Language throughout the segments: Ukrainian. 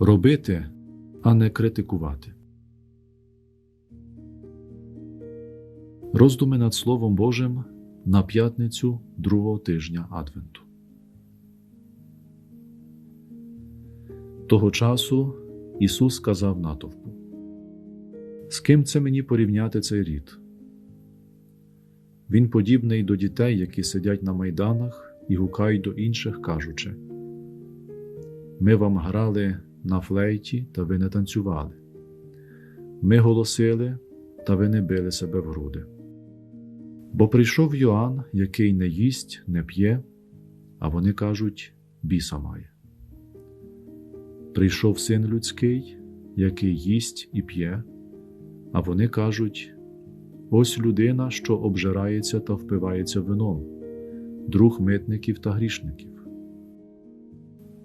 робити, а не критикувати. Роздуми над Словом Божим на п'ятницю другого тижня Адвенту. Того часу Ісус сказав натовпу: З ким це мені порівняти цей рід? Він подібний до дітей, які сидять на майданах і гукають до інших, кажучи: Ми вам грали на флейті, та ви не танцювали. Ми голосили, та ви не били себе в груди. Бо прийшов Йоанн, який не їсть, не п'є, а вони кажуть біса має. Прийшов син людський, який їсть і п'є, а вони кажуть ось людина, що обжирається та впивається вином, друг митників та грішників.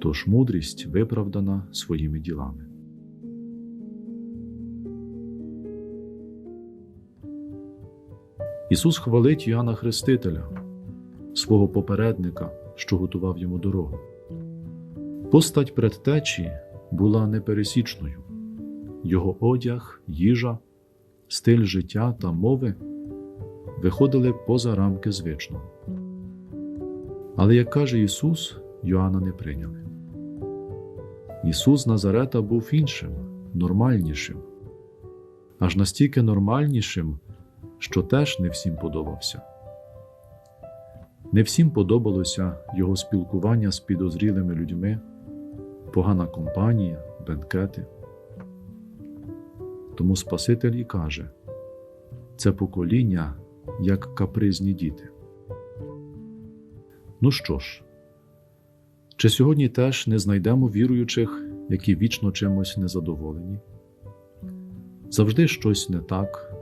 Тож мудрість виправдана своїми ділами. Ісус хвалить Йоанна Хрестителя, свого попередника, що готував йому дорогу. Постать предтечі була непересічною, його одяг, їжа, стиль життя та мови виходили поза рамки звичного. Але, як каже Ісус, Йоанна не прийняли. Ісус Назарета був іншим, нормальнішим, аж настільки нормальнішим, що теж не всім подобався. Не всім подобалося його спілкування з підозрілими людьми, погана компанія, бенкети. Тому Спаситель і каже це покоління як капризні діти. Ну що ж, чи сьогодні теж не знайдемо віруючих, які вічно чимось незадоволені? Завжди щось не так,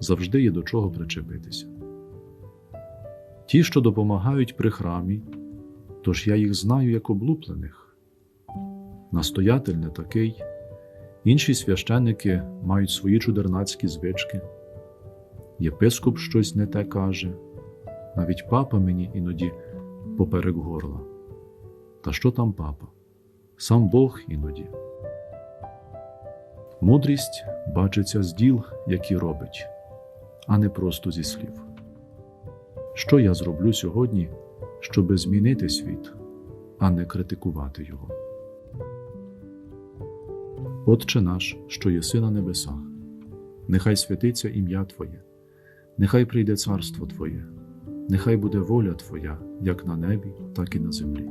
завжди є до чого причепитися. Ті, що допомагають при храмі, тож я їх знаю як облуплених. Настоятель не такий, інші священники мають свої чудернацькі звички, єпископ щось не те каже, навіть папа мені іноді поперек горла. Та що там папа? Сам Бог іноді. Мудрість бачиться з діл, які робить, а не просто зі слів. Що я зроблю сьогодні, щоби змінити світ, а не критикувати його? Отче наш, що єси на небесах, нехай святиться ім'я Твоє, нехай прийде царство Твоє, нехай буде воля Твоя, як на небі, так і на землі.